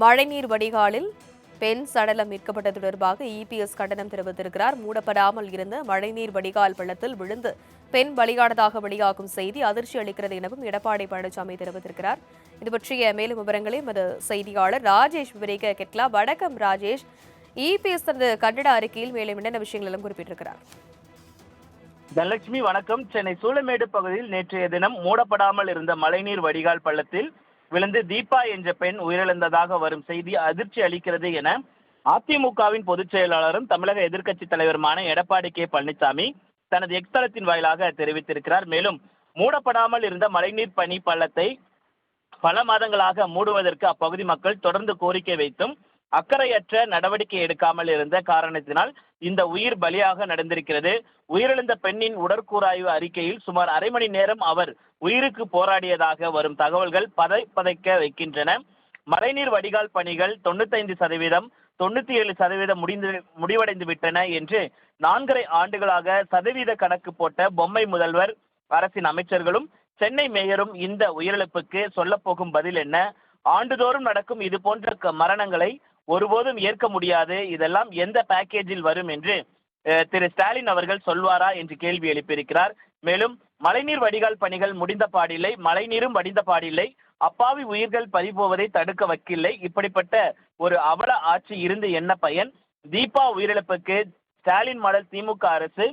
மழைநீர் வடிகாலில் பெண் சடலம் மீட்கப்பட்டது தொடர்பாக இபிஎஸ் கண்டனம் தெரிவித்திருக்கிறார். மூடப்படாமல் இருந்த மழைநீர் வடிகால் பள்ளத்தில் விழுந்து பெண் பலியானதாக வெளியாகும் செய்தி அதிர்ச்சி அளிக்கிறது எனவும் எடப்பாடி பழனிசாமி தெரிவித்திருக்கிறார். இது பற்றிய மேலும் விவரங்களை எமது செய்தியாளர் ராஜேஷ் விவரிக்க கெட்லா வடக்கம் ராஜேஷ். இபிஎஸ் தனது கண்டன அறிக்கையில் மேலும் என்னென்ன விஷயங்களும் குறிப்பிட்டிருக்கிறார்? தனலட்சுமி வணக்கம். சென்னை சூளமேடு பகுதியில் நேற்றைய தினம் மூடப்படாமல் இருந்த மழைநீர் வடிகால் பள்ளத்தில் விழுந்து தீபா என்ற பெண் உயிரிழந்ததாக வரும் செய்தி அதிர்ச்சி அளிக்கிறது என அதிமுகவின் பொதுச் செயலாளரும் தமிழக எதிர்க்கட்சித் தலைவருமான எடப்பாடி கே பழனிசாமி தனது எக்ஸ்தளத்தின் வாயிலாக தெரிவித்திருக்கிறார். மேலும் மூடப்படாமல் இருந்த மழைநீர் பனி பள்ளத்தை பல மாதங்களாக மூடுவதற்கு அப்பகுதி மக்கள் தொடர்ந்து கோரிக்கை வைத்தும் அக்கறையற்ற நடவடிக்கை எடுக்காமல் இருந்த காரணத்தினால் இந்த உயிர் பலியாக நடந்திருக்கிறது. உயிரிழந்த பெண்ணின் உடற்கூறாய்வு அறிக்கையில் சுமார் அரை மணி நேரம் அவர் உயிருக்கு போராடியதாக வரும் தகவல்கள் பதை பதைக்க வைக்கின்றன. மழைநீர் வடிகால் பணிகள் தொண்ணூத்தைந்து சதவீதம் தொண்ணூத்தி ஏழு சதவீதம் முடிந்து முடிவடைந்து விட்டன என்று நான்கரை ஆண்டுகளாக சதவீத கணக்கு போட்ட பொம்மை முதல்வர் அரசின் அமைச்சர்களும் சென்னை மேயரும் இந்த உயிரிழப்புக்கு சொல்லப்போகும் பதில் என்ன? ஆண்டுதோறும் நடக்கும் இது போன்ற க- மரணங்களை ஒருபோதும் ஏற்க முடியாது. இதெல்லாம் எந்த பேக்கேஜில் வரும் என்று திரு ஸ்டாலின் அவர்கள் சொல்வாரா என்று கேள்வி எழுப்பியிருக்கிறார். மேலும் மழைநீர் வடிகால் பணிகள் முடிந்த பாடில்லை மழைநீரும் வடிந்த பாடில்லை அப்பாவி உயிர்கள் பறிபோவதை தடுக்க வக்கில்லை. இப்படிப்பட்ட ஒரு அவல ஆட்சி இருந்து என்ன பயன்? தீபா உயிரிழப்புக்கு ஸ்டாலின் மாடல் திமுக அரசு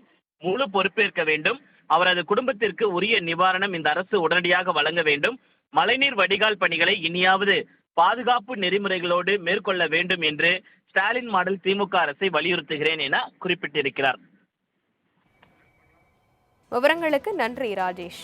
முழு பொறுப்பேற்க வேண்டும். அவரது குடும்பத்திற்கு உரிய நிவாரணம் இந்த அரசு உடனடியாக வழங்க வேண்டும். மழைநீர் வடிகால் பணிகளை இனியாவது பாதுகாப்பு நெறிமுறைகளோடு மேற்கொள்ள வேண்டும் என்று ஸ்டாலின் மாடல் திமுக அரசை வலியுறுத்துகிறேன் என குறிப்பிட்டிருக்கிறார். விவரங்களுக்கு நன்றி ராஜேஷ்.